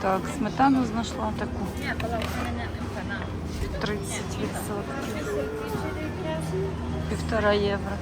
Так, сметану знайшла таку Ні, була в мене емпана. 30%. Півтора євро.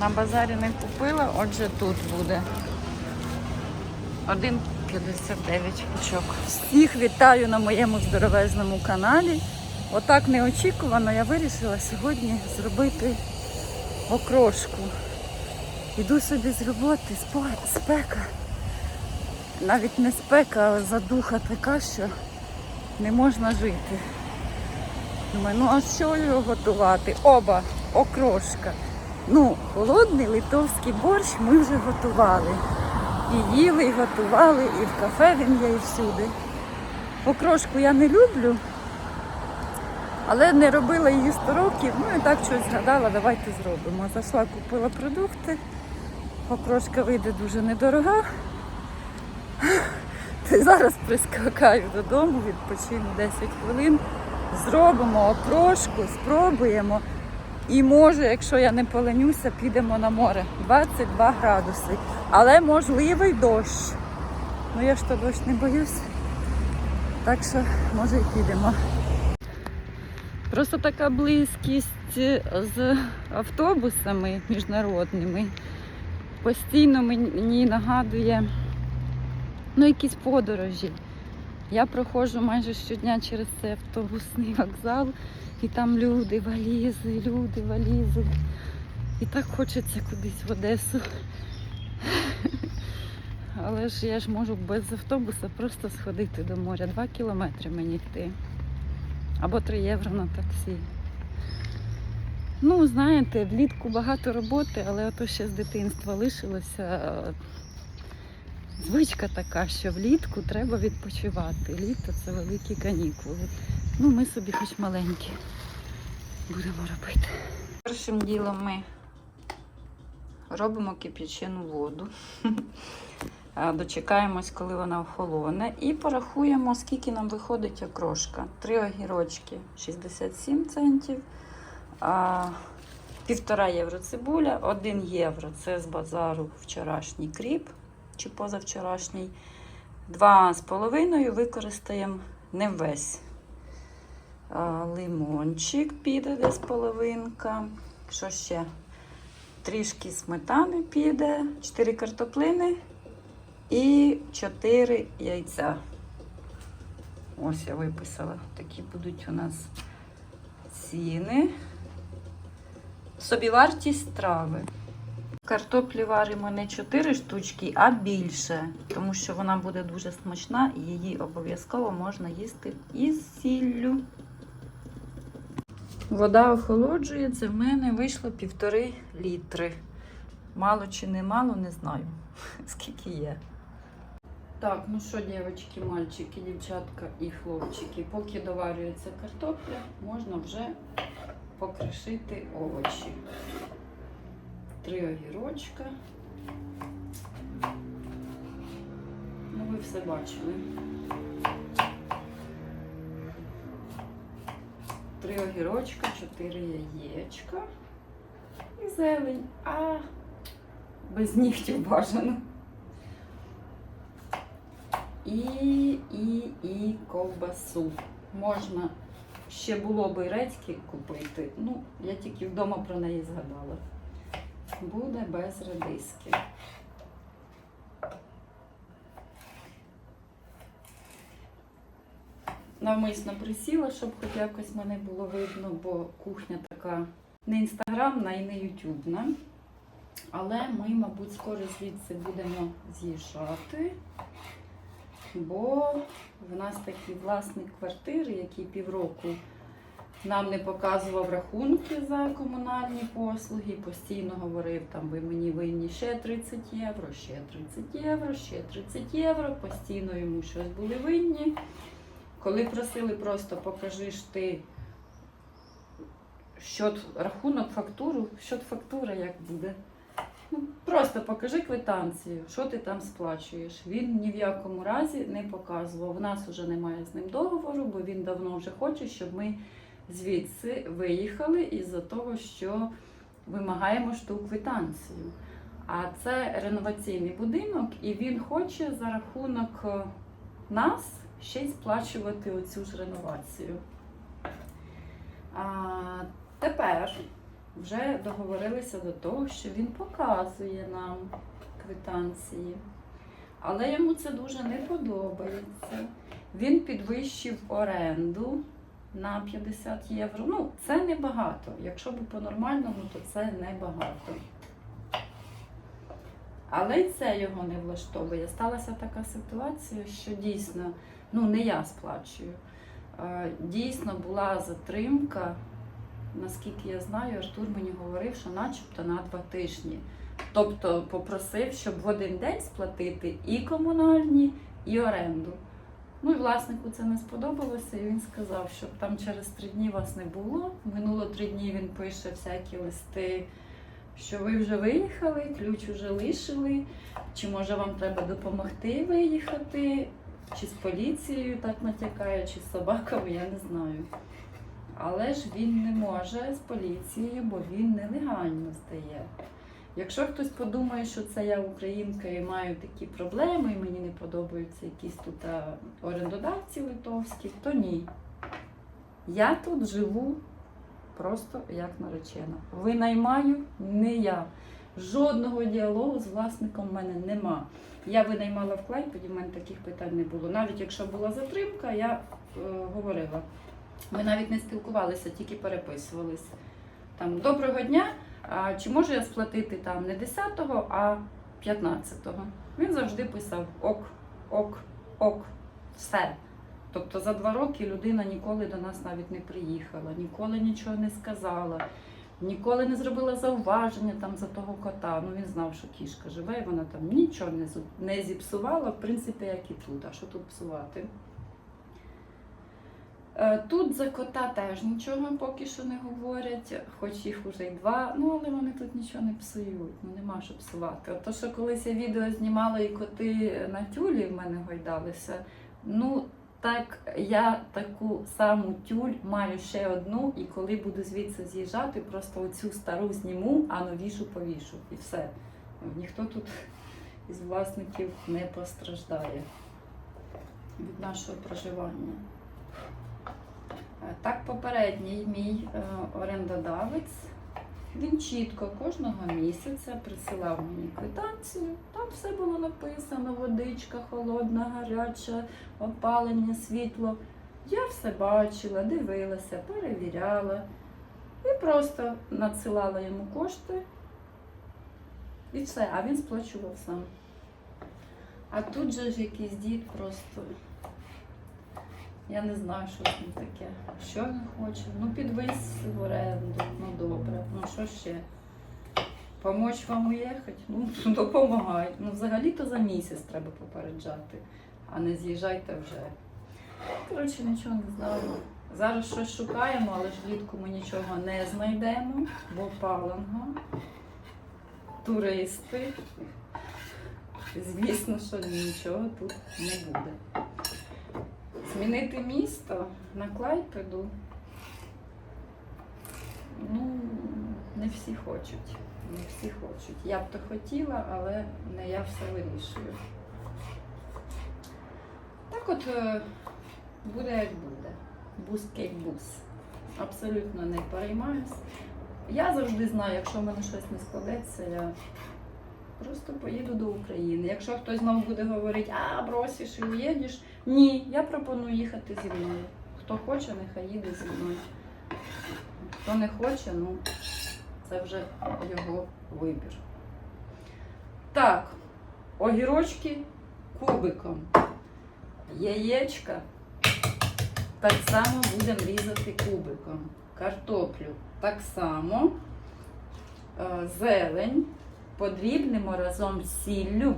На базарі не купила, отже тут буде. 1,59 пучок. Всіх вітаю на моєму здоровезному каналі. Отак неочікувано я вирішила сьогодні зробити окрошку. Іду собі з роботи, спека. Навіть не спека, а задуха така, що не можна жити. Думаю, ну а що його готувати? Оба, окрошка. Ну, холодний литовський борщ ми вже готували. І їли, і готували, і в кафе він є, і всюди. Окрошку я не люблю, але не робила її 100 років. Ну і так щось згадала, давайте зробимо. Зайшла, купила продукти. Окрошка вийде дуже недорога. Зараз прискакаю додому, відпочину 10 хвилин. Зробимо окрошку, спробуємо. І може, якщо я не поленюся, підемо на море. 22 градуси. Але можливий дощ. Ну я ж то дощ не боюсь. Так що, може, і підемо. Просто така близькість з автобусами міжнародними постійно мені нагадує ну, якісь подорожі. Я проходжу майже щодня через цей автобусний вокзал, і там люди, валізи, люди, валізи. І так хочеться кудись в Одесу. Але ж я ж можу без автобуса просто сходити до моря. Два кілометри мені йти. Або 3 євро на таксі. Ну, знаєте, влітку багато роботи, але ото ще з дитинства лишилося. Звичка така, що влітку треба відпочивати. Літо це великі канікули. Ну, ми собі хоч маленькі будемо робити. Першим ділом ми робимо кип'ячену воду. Дочекаємось, коли вона охолоне. І порахуємо, скільки нам виходить окрошка. Три огірочки 67 центів. Півтора євро цибуля, 1 євро це з базару вчорашній кріп чи позавчорашній. Два з половиною використаємо не весь. Лимончик піде десь половинка. Що ще? Трішки сметани піде, 4 картоплини і 4 яйця. Ось я виписала. Такі будуть у нас ціни. Собівартість страви. Картоплі варимо не 4 штучки, а більше, тому що вона буде дуже смачна і її обов'язково можна їсти із сіллю. Вода охолоджується, в мене вийшло півтори літри. Мало чи не мало, не знаю, скільки є. Так, ну що, дівчатки, мальчики, дівчатка і хлопчики, поки доварюється картопля, можна вже покришити овочі. Три огірочка. Ну, ви все бачили. Три огірочка, чотири яєчка і зелень. А без нігтів бажано. І, і, і ковбасу. Можна ще було би редьки купити. Ну, я тільки вдома про неї згадала. Буде без редиски. Навмисно присіла, щоб хоч якось мене було видно, бо кухня така не інстаграмна і не ютубна. Але ми, мабуть, скоро звідси будемо з'їжджати, бо в нас такі власні квартири, які півроку нам не показував рахунки за комунальні послуги, постійно говорив, там ви мені винні ще 30 євро, ще 30 євро, ще 30 євро, постійно йому щось були винні. Коли просили просто покажи ж ти щот, рахунок, фактуру, щот фактура як буде. Ну, просто покажи квитанцію, що ти там сплачуєш. Він ні в якому разі не показував. У нас вже немає з ним договору, бо він давно вже хоче, щоб ми звідси виїхали із-за того, що вимагаємо ж ту квитанцію. А це реноваційний будинок, і він хоче за рахунок е, нас ще й сплачувати оцю ж реновацію. А, тепер вже договорилися до того, що він показує нам квитанції. Але йому це дуже не подобається. Він підвищив оренду на 50 євро. Ну, це небагато. Якщо б по-нормальному, то це небагато. Але й це його не влаштовує. Сталася така ситуація, що дійсно, ну не я сплачую. Е, Дійсно була затримка. Наскільки я знаю, Артур мені говорив, що начебто на два тижні. Тобто попросив, щоб в один день сплатити і комунальні, і оренду. Ну і власнику це не сподобалося, і він сказав, щоб там через три дні вас не було. Минуло три дні він пише всякі листи, що ви вже виїхали, ключ вже лишили, чи може вам треба допомогти виїхати, чи з поліцією так натякає, чи з собаками, я не знаю. Але ж він не може з поліцією, бо він нелегально здає. Якщо хтось подумає, що це я українка і маю такі проблеми, і мені не подобаються якісь тут орендодавці литовські, то ні. Я тут живу просто як наречена. Винаймаю не я. Жодного діалогу з власником в мене нема. Я винаймала в Клайпеді, в мене таких питань не було. Навіть якщо була затримка, я е, говорила. Ми навіть не спілкувалися, тільки переписувались. Там доброго дня. А чи можу я сплатити там не 10-го, а 15-го? Він завжди писав ок, ок, ок, все. Тобто за два роки людина ніколи до нас навіть не приїхала, ніколи нічого не сказала, ніколи не зробила зауваження там за того кота. Ну він знав, що кішка живе, і вона там нічого не, зіпсувала, в принципі, як і тут. А що тут псувати? Е, Тут за кота теж нічого поки що не говорять, хоч їх уже й два, ну але вони тут нічого не псують, ну нема що псувати. От то, що колись я відео знімала і коти на тюлі в мене гойдалися, ну так я таку саму тюль маю ще одну, і коли буду звідси з'їжджати, просто оцю стару зніму, а новішу повішу. І все. Ніхто тут із власників не постраждає від нашого проживання. Е, Так, попередній мій е, орендодавець, він чітко кожного місяця присилав мені квитанцію. Там все було написано: водичка, холодна, гаряча, опалення, світло. Я все бачила, дивилася, перевіряла і просто надсилала йому кошти. І все, а він сплачував сам. А тут же ж якийсь дід просто. Я не знаю, що ним таке. Що він хоче? Ну, підвись в оренду, ну добре. Ну що ще? Помочь вам уїхати? Ну, допомагай. Ну, взагалі-то за місяць треба попереджати, а не з'їжджайте вже. Коротше, нічого не знаю. Зараз щось шукаємо, але ж влітку ми нічого не знайдемо, бо паланга, туристи. Звісно, що нічого тут не буде. Змінити місто на Клайпеду. Ну, не всі хочуть. Не всі хочуть. Я б то хотіла, але не я все вирішую. Так от е, буде як буде. Бус як бус. Абсолютно не переймаюсь. Я завжди знаю, якщо в мене щось не складеться, я просто поїду до України. Якщо хтось знову буде говорити, а бросиш і уїдеш, ні, я пропоную їхати зі мною. Хто хоче, нехай їде зі мною. Хто не хоче, ну це вже його вибір. Так, огірочки кубиком, яєчка Так само будемо різати кубиком. Картоплю так само. Е, Зелень подрібнемо разом з сіллю,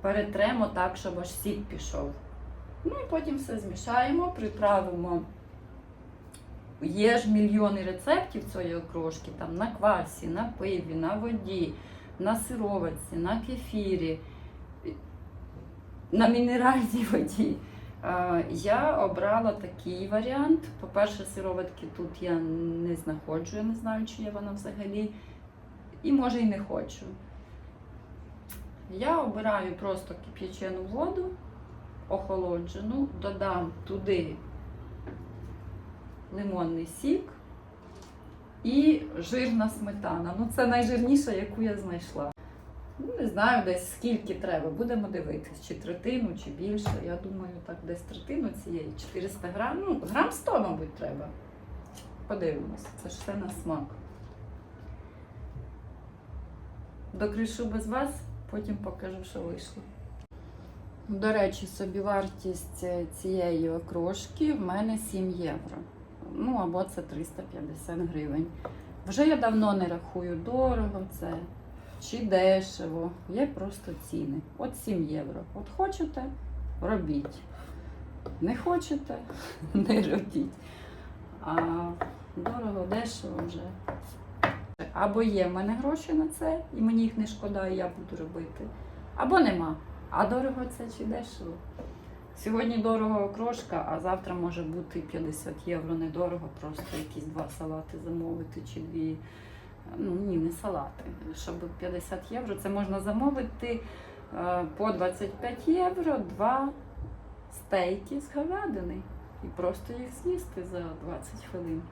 перетремо так, щоб аж сік пішов. Ну і потім все змішаємо, приправимо. Є ж мільйони рецептів цієї окрошки, там на квасі, на пиві, на воді, на сироватці, на кефірі, на мінеральній воді. Я обрала такий варіант. По-перше, сироватки тут я не знаходжу, я не знаю, чи є вона взагалі. І може і не хочу. Я обираю просто кип'ячену воду, охолоджену, додам туди лимонний сік і жирна сметана. Ну, це найжирніша, яку я знайшла. Ну, не знаю, десь скільки треба. Будемо дивитись, чи третину, чи більше. Я думаю, так десь третину цієї 400 грам. Ну, грам 100, мабуть, треба. Подивимось, це ж все на смак. Докришу без вас, потім покажу, що вийшло. До речі, собівартість е, цієї окрошки в мене 7 євро. Ну або це 350 гривень. Вже я давно не рахую дорого це чи дешево. Є просто ціни. От 7 євро. От хочете, робіть. Не хочете, не робіть. А дорого, дешево вже. Або є в мене гроші на це, і мені їх не шкода, і я буду робити. Або нема. А дорого це чи дешево? Сьогодні дорого окрошка, а завтра може бути 50 євро недорого, просто якісь два салати замовити чи дві. Ну ні, не салати. Щоб 50 євро, це можна замовити е, по 25 євро два стейки з говядини. І просто їх з'їсти за 20 хвилин.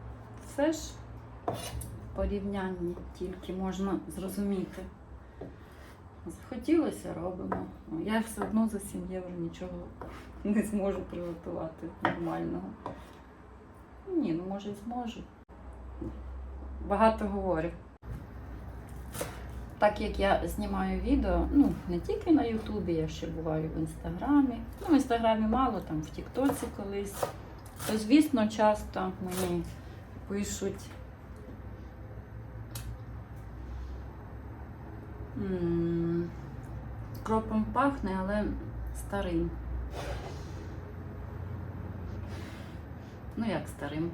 Все ж в порівнянні тільки можна зрозуміти. Захотілося, робимо. Я все одно за 7 євро нічого не зможу приготувати нормального. Ні, ну може й зможу. Багато говорю. Так як я знімаю відео, ну не тільки на Ютубі, я ще буваю в інстаграмі. Ну, в інстаграмі мало, там в Тіктоці колись. То, звісно, часто мені пишуть. Кропом пахне, але старим. Ну як старим?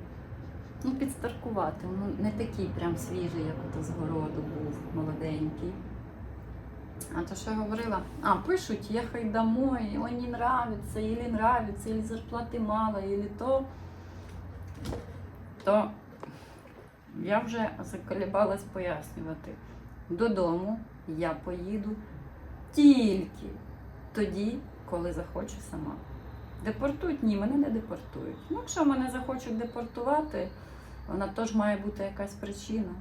Ну, підстаркувати. Ну, не такий прям свіжий, як ото з городу був, молоденький. А то що я говорила? А, пишуть, їхай домой, ой, не нравится, или нравится, или зарплати мало, или то. То я вже заколебалась пояснювати. Додому я поїду тільки тоді, коли захочу сама. Депортують? Ні, мене не депортують. Ну, якщо мене захочуть депортувати, вона теж має бути якась причина.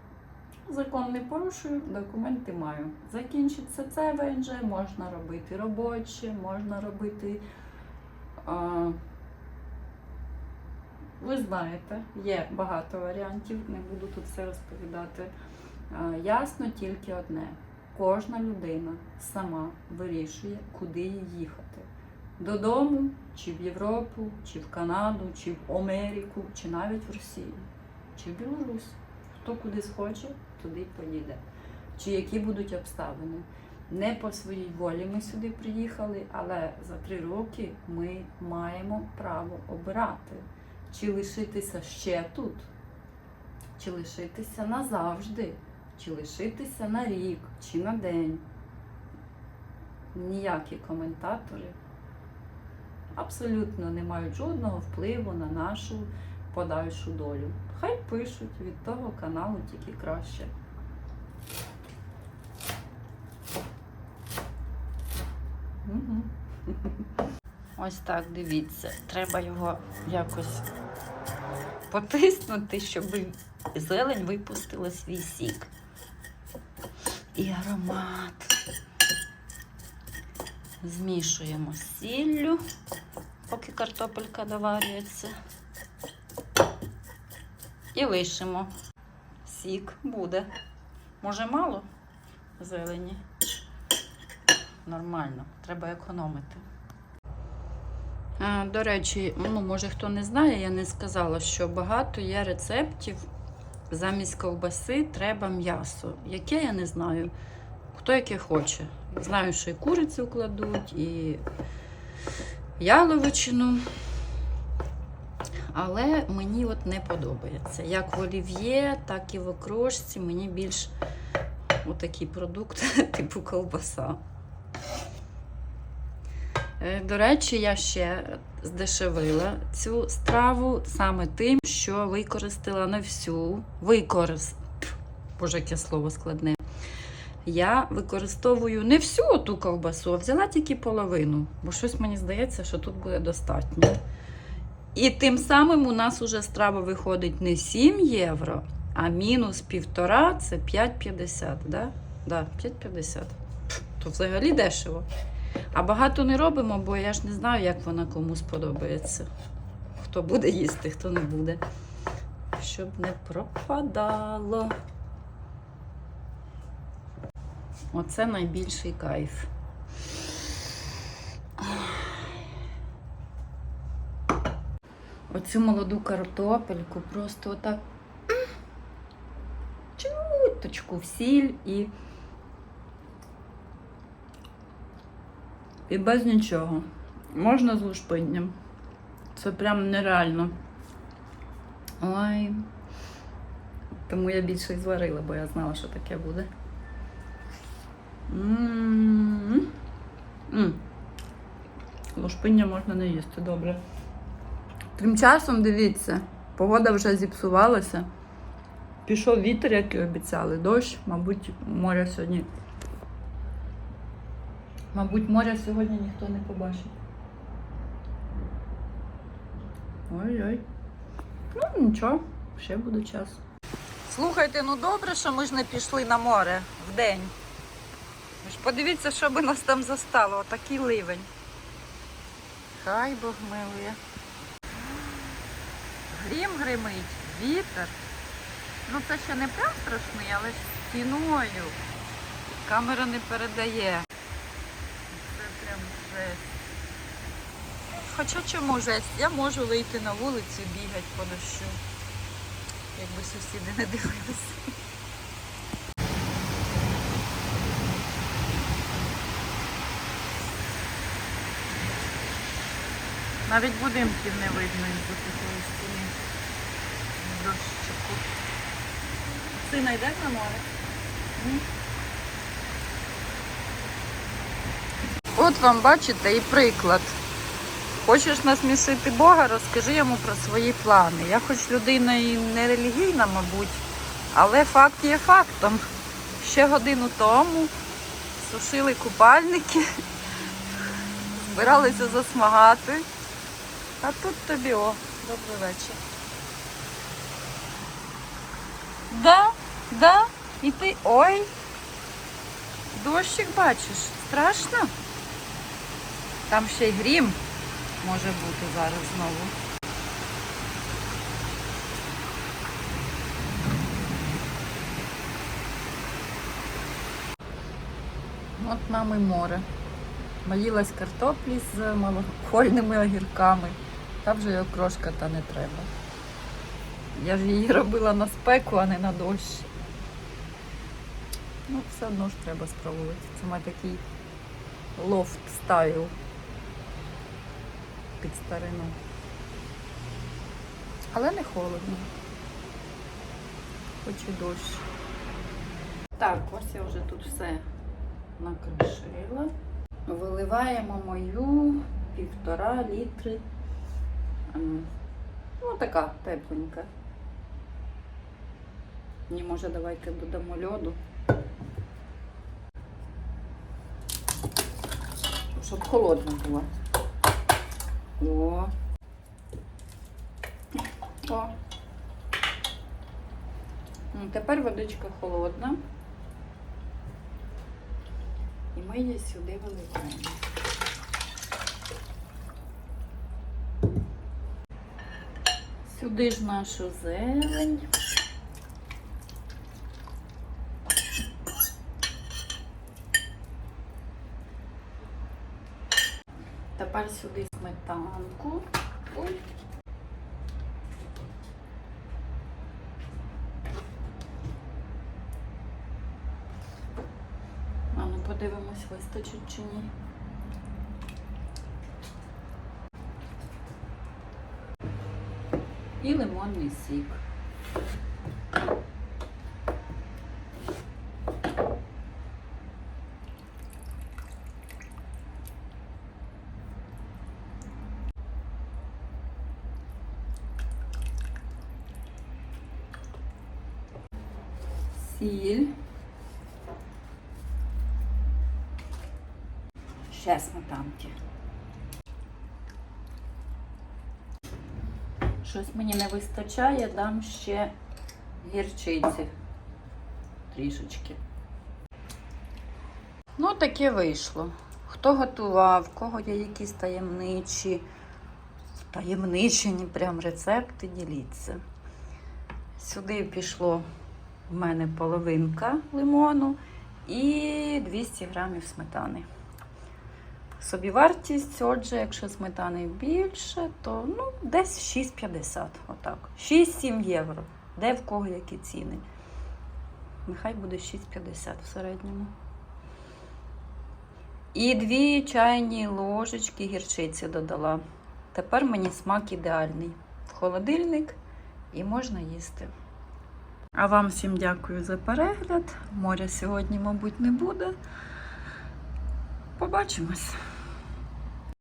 Закон не порушую, документи маю. Закінчиться це ВНЖ, можна робити робоче, можна робити. А, ви знаєте, є багато варіантів, не буду тут все розповідати. А, ясно тільки одне: кожна людина сама вирішує, куди їй їхати. Додому, чи в Європу, чи в Канаду, чи в Америку, чи навіть в Росію, чи в Білорусь. Хто куди схоче, туди поїде. Чи які будуть обставини. Не по своїй волі ми сюди приїхали, але за три роки ми маємо право обирати, чи лишитися ще тут, чи лишитися назавжди, чи лишитися на рік, чи на день. Ніякі коментатори абсолютно не мають жодного впливу на нашу подальшу долю. Хай пишуть від того каналу тільки краще. Мгм. Ось так, дивіться. Треба його якось потиснути, щоб зелень випустила свій сік. І аромат. Змішуємо сіллю, поки картопелька доварюється. І лишимо. Сік буде. Може, мало зелені? Нормально, треба економити. До речі, ну, може хто не знає, я не сказала, що багато є рецептів. Замість ковбаси треба м'ясо. Яке я не знаю. Хто яке хоче. Знаю, що і курицю кладуть, і яловичину. Але мені от не подобається. Як в олів'є, так і в окрошці. Мені більш отакий продукт, типу ковбаса. Е, До речі, я ще здешевила цю страву саме тим, що використала не всю. Використ... Боже, яке слово складне. Я використовую не всю ту ковбасу, а взяла тільки половину, бо щось мені здається, що тут буде достатньо. І тим самим у нас уже страва виходить не 7 євро, а мінус півтора це 5,50. Да? Да, 5,50. То взагалі дешево. А багато не робимо, бо я ж не знаю, як вона комусь подобається. Хто буде їсти, хто не буде. Щоб не пропадало. Оце найбільший кайф. Оцю молоду картопельку просто отак чуточку в сіль і. І без нічого. Можна з лушпинням. Це прям нереально. Ой. Тому я більше й зварила, бо я знала, що таке буде. М. М. Лушпиння можна не їсти, добре. Тим часом, дивіться, погода вже зіпсувалася. Пішов вітер, як і обіцяли. Дощ, мабуть, море сьогодні. Мабуть, моря сьогодні ніхто не побачить. Ой-ой. Ну, нічого, ще буде час. Слухайте, ну добре, що ми ж не пішли на море вдень. Ви ж подивіться, що би нас там застало. Отакий ливень. Хай Бог милує. Грім гримить, вітер. Ну це ще не прям страшний, але ж стіною. Камера не передає. Жесть. Хоча чому жесть? Я можу вийти на вулицю і бігати по дощу. Якби сусіди не дивилися. Навіть будинків не видно із-за такої стіни. Дощику. Сина йде на море? От вам бачите і приклад. Хочеш насмішити Бога, розкажи йому про свої плани. Я хоч людина і не релігійна, мабуть, але факт є фактом. Ще годину тому сушили купальники, збиралися засмагати. А тут тобі о, добрий вечір. Да, да, і ти. Ой. Дощик бачиш, страшно? Там ще й грім може бути зараз знову. От нам і море. Наїлась картоплі з малохольними огірками. Та вже й окрошка та не треба. Я ж її робила на спеку, а не на дощ. Ну, все одно ж треба спробувати. Це має такий лофт стайл під старину. Але не холодно. Хоч і дощ. Так, ось я вже тут все накришила. Виливаємо мою півтора літри. ем, Ну, така тепленька. Ні, може, давайте додамо льоду. Щоб холодна була. О. О. Ну, Тепер водичка холодна. І ми її сюди виливаємо. Сюди ж нашу зелень. Тепер сюди сметанку. Ой. А ну подивимось, вистачить чи ні. І лимонний сік. Сіль. Ще сметанки. Щось мені не вистачає, дам ще гірчиці трішечки. Ну, таке вийшло. Хто готував, в кого є якісь таємничі, таємничені прям рецепти, діліться. Сюди пішло в мене половинка лимону і 200 грамів сметани. Собівартість, отже, якщо сметани більше, то ну, десь 6,50. Отак. 6-7 євро. Де в кого які ціни. Нехай буде 6,50 в середньому. І дві чайні ложечки гірчиці додала. Тепер мені смак ідеальний. В холодильник і можна їсти. А вам всім дякую за перегляд. Моря сьогодні, мабуть, не буде. Побачимось.